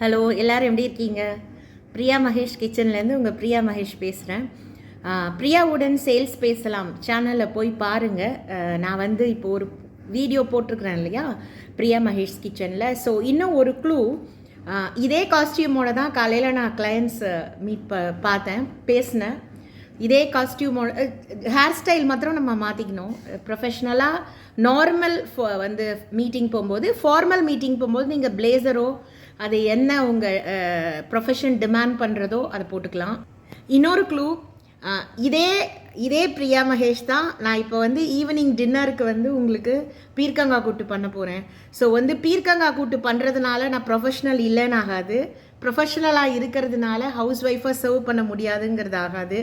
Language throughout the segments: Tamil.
ஹலோ எல்லோரும் எப்படி இருக்கீங்க? பிரியா மகேஷ் கிச்சன்லேருந்து உங்கள் பிரியா மகேஷ் பேசுகிறேன் பிரியாவுடன் சேல்ஸ் பேசலாம் சேனலில் போய் பாருங்கள் நான் வந்து இப்போ ஒரு வீடியோ போட்டிருக்கிறேன் இல்லையா? பிரியா மகேஷ் கிச்சனில். ஸோ இன்னும் ஒரு க்ளூ இதே காஸ்டியூமோட தான் காலையில் நான் கிளையன்ஸை மீட் ப பார்த்தேன் பேசினேன். இதே காஸ்டியூமோட ஹேர் ஸ்டைல் மாத்திரம் நம்ம மாற்றிக்கணும் ப்ரொஃபஷ்னலாக நார்மல் வந்து மீட்டிங் போகும்போது ஃபார்மல் மீட்டிங் போகும்போது நீங்கள் பிளேசரோ அது என்ன உங்கள் ப்ரொஃபஷன் டிமாண்ட் பண்ணுறதோ அதை போட்டுக்கலாம். இன்னொரு க்ளூ இதே இதே பிரியா மகேஷ் தான் நான் இப்போ வந்து ஈவினிங் டின்னருக்கு வந்து உங்களுக்கு பீர்க்கங்காய் கூட்டு பண்ண போகிறேன் ஸோ வந்து பீர்க்கங்காய் கூட்டு பண்ணுறதுனால நான் ப்ரொஃபஷ்னல் இல்லைன்னு ஆகாது. ப்ரொஃபஷ்னலாக இருக்கிறதுனால ஹவுஸ் ஒய்ஃபாக சர்வ் பண்ண முடியாதுங்கிறது ஆகாது.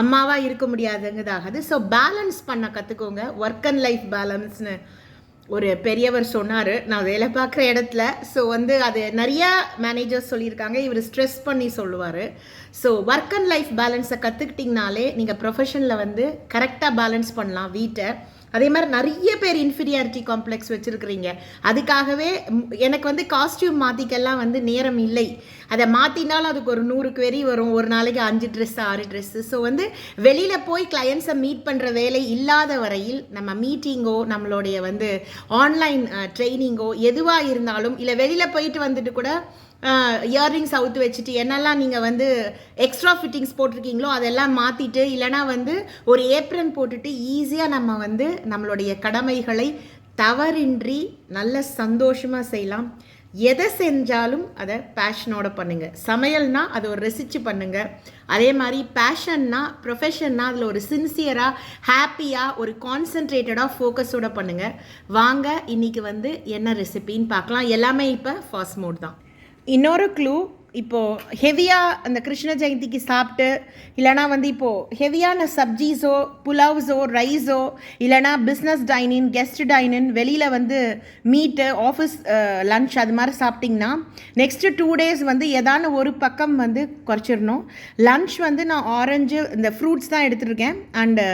அம்மாவாக இருக்க முடியாதுங்கிறது ஆகாது. ஸோ பேலன்ஸ் பண்ண கற்றுக்கோங்க ஒர்க் அண்ட் லைஃப் பேலன்ஸ்னு ஒரு பெரியவர் சொன்னார். நான் வேலை பார்க்குற இடத்துல ஸோ வந்து அது நிறையா மேனேஜர்ஸ் சொல்லியிருக்காங்க. இவர் ஸ்ட்ரெஸ் பண்ணி சொல்லுவார். ஸோ ஒர்க் அண்ட் லைஃப் பேலன்ஸை கற்றுக்கிட்டிங்கனாலே நீங்கள் ப்ரொஃபஷனில் வந்து கரெக்டாக பேலன்ஸ் பண்ணலாம் வீட்டை. அதே மாதிரி நிறைய பேர் இன்ஃபீரியாரிட்டி காம்ப்ளெக்ஸ் வச்சுருக்கிறீங்க. அதுக்காகவே எனக்கு வந்து காஸ்டியூம் மாற்றிக்கெல்லாம் வந்து நேரம் இல்லை. அதை மாற்றினாலும் அதுக்கு ஒரு நூறு குவெரி வரும். ஒரு நாளைக்கு அஞ்சு ட்ரெஸ் ஆறு ட்ரெஸ்ஸு ஸோ வந்து வெளியில் போய் கிளையன்ஸை மீட் பண்ணுற வேலை இல்லாத வரையில் நம்ம மீட்டிங்கோ நம்மளுடைய வந்து ஆன்லைன் ட்ரைனிங்கோ எதுவாக இருந்தாலும் இல்லை வெளியில் போயிட்டு வந்துட்டு கூட இயர்ரிங்ஸ் அவுத்து வச்சுட்டு என்னெல்லாம் நீங்கள் வந்து எக்ஸ்ட்ரா ஃபிட்டிங்ஸ் போட்டிருக்கீங்களோ அதெல்லாம் மாற்றிட்டு இல்லைனா வந்து ஒரு ஏப்ரன் போட்டுட்டு ஈஸியாக நம்ம வந்து நம்மளுடைய கடமைகளை தவறின்றி நல்ல சந்தோஷமாக செய்யலாம். எதை செஞ்சாலும் அதை பேஷனோட பண்ணுங்கள் சமையல்னா அதை ஒரு ரசித்து பண்ணுங்கள் அதே மாதிரி பேஷன்னா ப்ரொஃபஷன்னா அதில் ஒரு சின்சியராக ஹாப்பியாக ஒரு கான்சென்ட்ரேட்டடாக ஃபோக்கஸோட பண்ணுங்கள் வாங்க இன்றைக்கி வந்து என்ன ரெசிபின்னு பார்க்கலாம் எல்லாமே இப்போ ஃபாஸ்ட் மோட் தான். இன்னொரு க்ளூ இப்போது ஹெவியாக அந்த கிருஷ்ண ஜெயந்திக்கு சாப்பிட்டு இல்லைனா வந்து இப்போது ஹெவியான சப்ஜீஸோ புலாவ்ஸோ ரைஸோ இல்லைனா பிஸ்னஸ் டைனின் கெஸ்ட் டைனின் வெளியில் வந்து மீட்டு ஆஃபீஸ் லன்ச் அது மாதிரி சாப்பிட்டிங்கன்னா நெக்ஸ்ட்டு டூ டேஸ் வந்து ஏதான ஒரு பக்கம் வந்து குறைச்சிடணும். லன்ச் வந்து நான் ஆரஞ்சு இந்த ஃப்ரூட்ஸ் தான் எடுத்துருக்கேன். அண்டு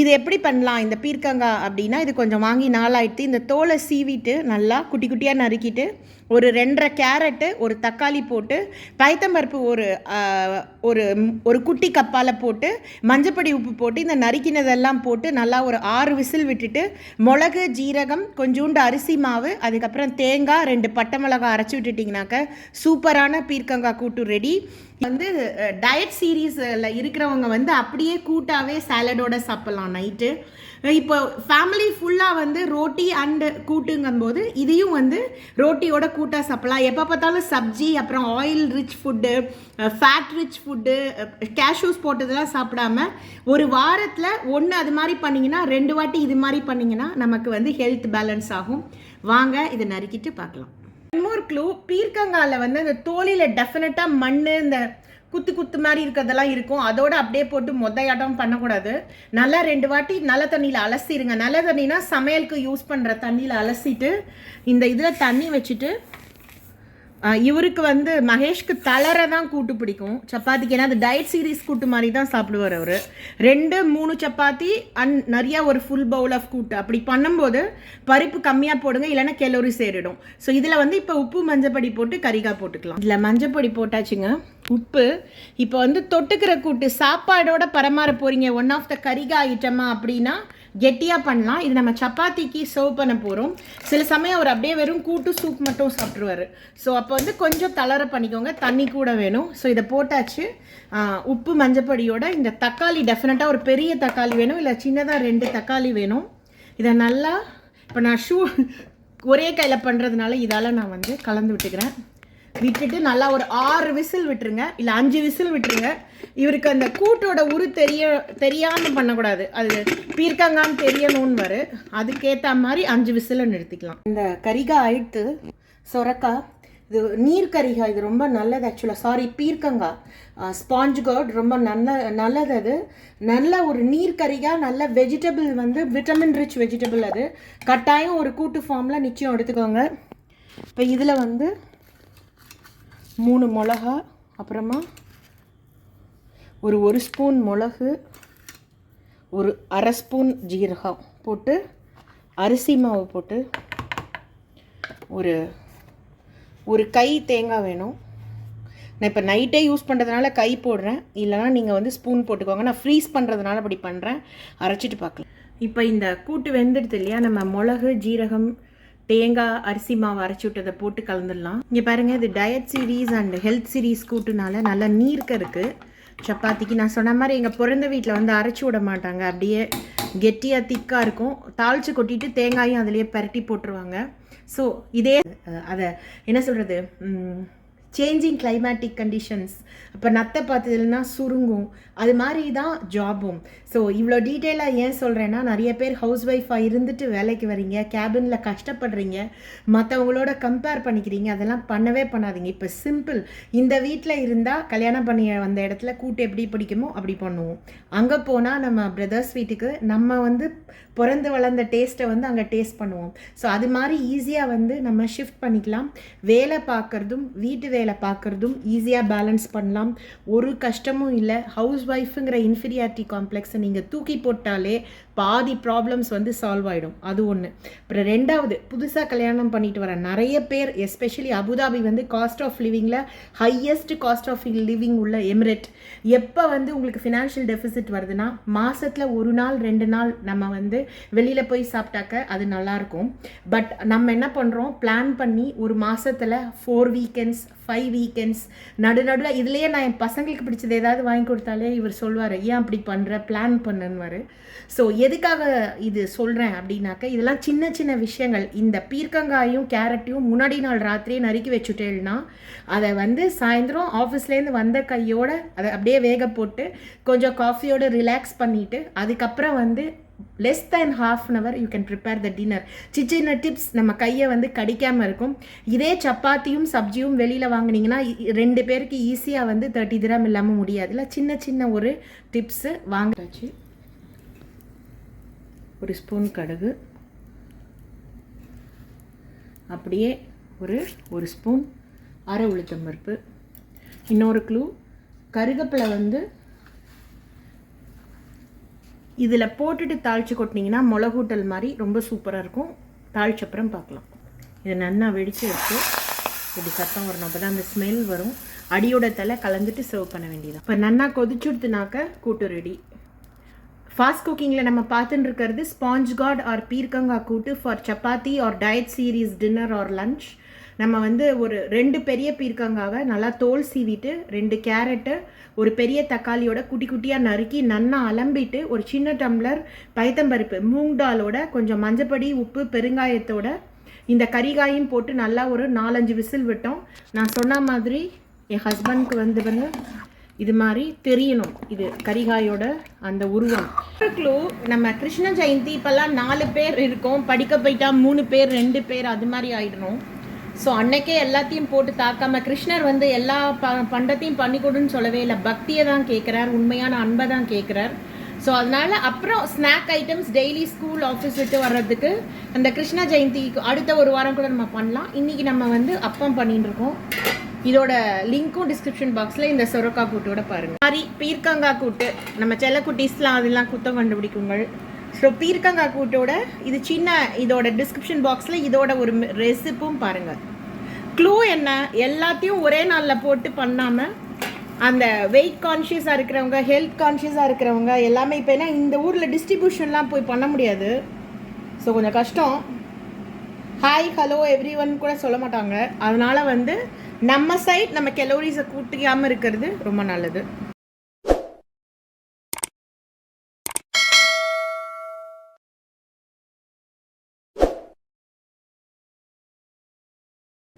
இது எப்படி பண்ணலாம்? இந்த பீர்க்கங்காய் அப்படின்னா இது கொஞ்சம் வாங்கி நாளாயிடுத்து இந்த தோலை சீவிட்டு நல்லா குட்டி குட்டியாக நறுக்கிட்டு ஒரு ரெண்டரை கேரட்டு ஒரு தக்காளி போட்டு பயத்தம்பருப்பு ஒரு ஒரு ஒரு குட்டி கப்பால் போட்டு மஞ்சப்பொடி உப்பு போட்டு இந்த நறுக்கினதெல்லாம் போட்டு நல்லா ஒரு ஆறு விசில் விட்டுட்டு மிளகு ஜீரகம் கொஞ்சோண்டு அரிசி மாவு அதுக்கப்புறம் தேங்காய் ரெண்டு பட்டை மிளகாய் அரைச்சி விட்டுட்டிங்கனாக்க சூப்பரான பீர்க்கங்காய் கூட்டு ரெடி. வந்து டயட் சீரீஸில் இருக்கிறவங்க வந்து அப்படியே கூட்டாவே சாலடோட சாப்பிட்லாம் நைட்டு இப்போ ஃபேமிலி ஃபுல்லாக வந்து ரோட்டி அண்டு கூட்டுங்கும்போது இதையும் வந்து ரோட்டியோட கூட்டாக சாப்பிட்லாம். எப்போ பார்த்தாலும் சப்ஜி அப்புறம் oil rich food fat rich food cashews போட்டதெல்லாம் சாப்பிடாம ஒரு வாரத்தில் ஒன்று அது மாதிரி பண்ணிங்கன்னா ரெண்டு வாட்டி இது மாதிரி பண்ணிங்கன்னா நமக்கு வந்து ஹெல்த் பேலன்ஸ் ஆகும். வாங்க இதை நறுக்கிட்டு பார்க்கலாம். இன்னொரு க்ளூ பீர்க்கங்காயில் வந்து அந்த தோலில் டெஃபினட்டாக மண் இந்த குத்து குத்து மாதிரி இருக்கிறதெல்லாம் இருக்கும். அதோட அப்படியே போட்டு மொத்தையாட்டம் பண்ணக்கூடாது. நல்லா ரெண்டு வாட்டி நல்ல தண்ணியில் அலசிடுங்க நல்ல தண்ணினா சமையலுக்கு யூஸ் பண்ணுற தண்ணியில் அலசிட்டு இந்த இதில் தண்ணி வச்சுட்டு இவருக்கு வந்து மகேஷ்க்கு தளரை தான் கூட்டு பிடிக்கும். சப்பாத்திக்கு ஏன்னா அது டயட் சீரீஸ் கூட்டு மாதிரி தான் சாப்பிடுவார் அவர். ரெண்டு மூணு சப்பாத்தி அண்ட் நிறையா ஒரு ஃபுல் பவுல் ஆஃப் கூட்டு. அப்படி பண்ணும்போது பருப்பு கம்மியாக போடுங்க இல்லைன்னா கெலோரி சேரிடும். ஸோ இதில் வந்து இப்போ உப்பு மஞ்சப்பொடி போட்டு கறிகாய் போட்டுக்கலாம். இதில் மஞ்சப்பொடி போட்டாச்சுங்க. உப்பு இப்போ வந்து தொட்டுக்கிற கூட்டு. சாப்பாடோட பரமாற போகிறீங்க ஒன் ஆஃப் த கரிகா ஐட்டமா அப்படின்னா கெட்டியாக பண்ணலாம். இது நம்ம சப்பாத்திக்கு சர்வ் பண்ண போகிறோம் சில சமயம் அவர் அப்படியே வெறும் கூட்டு சூப் மட்டும் சாப்பிட்ருவார் ஸோ அப்போ வந்து கொஞ்சம் தளர பண்ணிக்கோங்க. தண்ணி கூட வேணும். ஸோ இதை போட்டாச்சு. உப்பு மஞ்சப்பொடியோட இந்த தக்காளி டெஃபினட்டாக ஒரு பெரிய தக்காளி வேணும். இல்லை சின்னதாக ரெண்டு தக்காளி வேணும். இதை நல்லா இப்போ நான் ஷூ ஒரே கையில் பண்ணுறதுனால இதால் நான் வந்து கலந்து விட்டுக்கிறேன். விட்டுட்டு நல்லா ஒரு ஆறு விசில் விட்டுருங்க. இல்லை அஞ்சு விசில் விட்டுருங்க. இவருக்கு அந்த கூட்டோட உரு தெரிய தெரியாமல் பண்ணக்கூடாது. அது பீர்க்கங்கான்னு தெரியணும்னு வரு. அதுக்கேற்ற மாதிரி அஞ்சு விசிலை நிறுத்திக்கலாம். இந்த கரிகாய் அழுத்து சொரக்கா இது நீர்க்கரிகா இது ரொம்ப நல்லது ஆக்சுவலாக சாரி பீர்க்கங்கா. ஸ்பாஞ்ச் கர்ட் ரொம்ப நல்ல நல்லது அது. நல்ல ஒரு நீர் கரிகாய் நல்ல வெஜிடபிள் வந்து விட்டமின் ரிச் வெஜிடபிள் அது. கட்டாயம் ஒரு கூட்டு ஃபார்மில் நிச்சயம் எடுத்துக்கோங்க. இப்போ இதில் வந்து மூணு மிளகா அப்புறமா ஒரு ஒரு ஸ்பூன் மிளகு ஒரு அரை ஸ்பூன் ஜீரகம் போட்டு அரிசி மாவு போட்டு ஒரு ஒரு கை தேங்காய் வேணும். நான் இப்போ நைட்டே யூஸ் பண்ணுறதுனால கை போடுறேன். இல்லைனா நீங்கள் வந்து ஸ்பூன் போட்டுக்கோங்க. நான் ஃப்ரீஸ் பண்ணுறதுனால அப்படி பண்ணுறேன் அரைச்சிட்டு பார்க்கலாம். இப்போ இந்த கூட்டு வெந்துடுது இல்லையா? நம்ம மிளகு ஜீரகம் தேங்காய் அரிசி மாவு அரைச்சி விட்டதை போட்டு கலந்துடலாம். இங்கே பாருங்கள் இது diet series and health series கூட்டுனால நல்லா நீர்க்க இருக்குது சப்பாத்திக்கு. நான் சொன்ன மாதிரி எங்கள் பிறந்த வீட்டில் வந்து அரைச்சி விட மாட்டாங்க. அப்படியே கெட்டியாக திக்காக இருக்கும். தாளித்து கொட்டிட்டு தேங்காயும் அதிலேயே பரட்டி போட்டுருவாங்க. ஸோ இதே அதை என்ன சொல்கிறது சேஞ்சிங் கிளைமேட்டிக் கண்டிஷன்ஸ் அப்போ நத்தை பார்த்ததுலனா சுருங்கும். அது மாதிரி தான் ஜாபும் ஸோ இவ்வளோ டீட்டெயிலாக ஏன் சொல்கிறேன்னா நிறைய பேர் ஹவுஸ் ஒய்ஃபாக இருந்துட்டு வேலைக்கு வரீங்க கேபினில் கஷ்டப்படுறீங்க மற்றவங்களோட கம்பேர் பண்ணிக்கிறீங்க அதெல்லாம் பண்ணவே பண்ணாதீங்க. இப்போ சிம்பிள் இந்த வீட்டில் இருந்தால் கல்யாணம் பண்ணி வந்த இடத்துல கூட்டு எப்படி பிடிக்குமோ அப்படி பண்ணுவோம். அங்கே போனால் நம்ம பிரதர்ஸ் வீட்டுக்கு நம்ம வந்து பிறந்து வளர்ந்த டேஸ்ட்டை வந்து அங்கே டேஸ்ட் பண்ணுவோம். ஸோ அது மாதிரி ஈஸியாக வந்து நம்ம ஷிஃப்ட் பண்ணிக்கலாம். வேலை பார்க்குறதும் வீட்டு வேலை பார்க்குறதும் ஈஸியாக பேலன்ஸ் பண்ணலாம். ஒரு கஷ்டமும் இல்லை. ஹவுஸ் ஒய்ஃபுங்கிற இன்ஃபீரியாரிட்டி காம்ப்ளெக்ஸை நீங்கள் தூக்கி போட்டாலே பாதி ப்ராப்ளம்ஸ் வந்து சால்வ் ஆகிடும் அது ஒன்று அப்புறம் ரெண்டாவது புதுசாக கல்யாணம் பண்ணிட்டு வர நிறைய பேர் எஸ்பெஷலி அபுதாபி வந்து காஸ்ட் ஆஃப் லிவிங்கில் ஹையஸ்ட் காஸ்ட் ஆஃப் லிவிங் உள்ள எமிரேட். எப்போ வந்து உங்களுக்கு ஃபினான்ஷியல் டெபிசிட் வருதுன்னா மாதத்தில் ஒரு நாள் ரெண்டு நாள் நம்ம வந்து வெளியில் போய் சாப்பிட்டாக்க அது நல்லாயிருக்கும் பட் நம்ம என்ன பண்ணுறோம் பிளான் பண்ணி ஒரு மாதத்தில் ஃபோர் வீக்கெண்ட்ஸ் ஃபைவ் வீக்கெண்ட்ஸ் நடு நடுவில் இதுலேயே நான் என் பசங்களுக்கு பிடிச்சது ஏதாவது வாங்கி கொடுத்தாலே இவர் சொல்வார் ஏன் அப்படி பண்ணுற பிளான் பண்ணுன்னுவார். ஸோ எதுக்காக இது சொல்கிறேன் அப்படின்னாக்க இதெல்லாம் சின்ன சின்ன விஷயங்கள். இந்த பீர்க்கங்காயும் கேரட்டையும் முன்னாடி நாள் ராத்திரியே நறுக்கி வச்சுட்டேன்னா அதை வந்து சாயந்தரம் ஆஃபீஸ்லேருந்து வந்த கையோட அதை அப்படியே வேக போட்டு கொஞ்சம் காஃபியோட ரிலாக்ஸ் பண்ணிவிட்டு அதுக்கப்புறம் வந்து less than half an hour you can prepare the dinner சின்ன சின்ன டிப்ஸ் நம்ம கையை வந்து கடிக்காமல் இருக்கும். இதே சப்பாத்தியும் சப்ஜியும் வெளியில் வாங்கினீங்கன்னா ரெண்டு பேருக்கு ஈஸியாக வந்து தேர்ட்டி திரம் இல்லாமல் முடியாதுல சின்ன சின்ன ஒரு டிப்ஸு வாங்கிட்டாச்சு ஒரு ஸ்பூன் கடுகு. அப்படியே ஒரு ஒரு ஸ்பூன் அரை உளுத்தம் பருப்பு. இன்னொரு க்ளூ கருகப்பிலை வந்து இதில் போட்டுட்டு தாளித்து கொட்டினீங்கன்னா மிளகூட்டல் மாதிரி ரொம்ப சூப்பராக இருக்கும். தாளிச்சப்புறம் பார்க்கலாம். இதை நல்லா வெடித்து வச்சு இப்படி சத்தம் வரணும். அப்போ தான் அந்த ஸ்மெல் வரும். அடியோட தலை கலந்துட்டு சர்வ் பண்ண வேண்டியது இப்போ நல்லா கொதிச்சுடுத்துனாக்க கூட்டு ரெடி ஃபாஸ்ட் குக்கிங்கில் நம்ம பார்த்துட்டு இருக்கிறது ஸ்பாஞ்ச் காட் ஆர் பீர்க்கங்கா கூட்டு for chapati or diet series dinner or lunch நம்ம வந்து ஒரு ரெண்டு பெரிய பீர்க்கங்காவை நல்லா தோல் சீவிட்டு ரெண்டு கேரட்டு ஒரு பெரிய தக்காளியோட குட்டி குட்டியாக நறுக்கி நன்னா அலம்பிட்டு ஒரு சின்ன டம்ளர் பைத்தம்பருப்பு மூங் டாலோட கொஞ்சம் மஞ்சப்படி உப்பு பெருங்காயத்தோட இந்த கறிகாயும் போட்டு நல்லா ஒரு நாலஞ்சு விசில் விட்டோம். நான் சொன்ன மாதிரி என் ஹஸ்பண்ட்க்கு வந்து வந்து இது மாதிரி தெரியணும். இது கரிகாயோட அந்த உருவம். க்ளூ நம்ம கிருஷ்ண ஜெயந்தி இப்போல்லாம் நாலு பேர் இருக்கோம். படிக்க போயிட்டா மூணு பேர் ரெண்டு பேர் அது மாதிரி ஆயிடணும். ஸோ அன்னைக்கே எல்லாத்தையும் போட்டு தாக்காம கிருஷ்ணர் வந்து எல்லா ப பண்டத்தையும் பண்ணி கொடுன்னு சொல்லவே இல்லை. பக்தியை தான் கேட்குறார் உண்மையான அன்பை தான் கேட்குறார் ஸோ அதனால அப்புறம் snack items daily school office விட்டு வர்றதுக்கு அந்த கிருஷ்ண ஜெயந்திக்கு அடுத்த ஒரு வாரம் கூட நம்ம பண்ணலாம். இன்னைக்கு நம்ம வந்து அப்பம் பண்ணிட்டு இருக்கோம். இதோட லிங்க்கும் டிஸ்கிரிப்ஷன் பாக்ஸில் இந்த சொரக்கா கூட்டோட பாருங்கள் மாதிரி பீர்க்கங்காய் கூட்டு. நம்ம செல்லக்குட்டீஸ்லாம் அதெல்லாம் குத்தம் கண்டுபிடிக்குங்கள். ஸோ பீர்க்கங்காய் கூட்டோட இது சின்ன இதோட டிஸ்கிரிப்ஷன் பாக்ஸில் இதோட ஒரு ரெசிப்பும் பாருங்கள் க்ளூ என்ன? எல்லாத்தையும் ஒரே நாளில் போட்டு பண்ணாமல் அந்த வெயிட் கான்ஷியஸாக இருக்கிறவங்க ஹெல்த் கான்ஷியஸாக இருக்கிறவங்க எல்லாமே இப்போ ஏன்னா இந்த ஊரில் டிஸ்ட்ரிபியூஷன்லாம் போய் பண்ண முடியாது. ஸோ கொஞ்சம் கஷ்டம். ஹாய் ஹலோ எவ்ரி ஒன் கூட சொல்ல மாட்டாங்க. அதனால் வந்து நம்ம சைட் நம்ம கெலோரிஸை கூட்டிக்காமல் இருக்கிறது ரொம்ப நல்லது.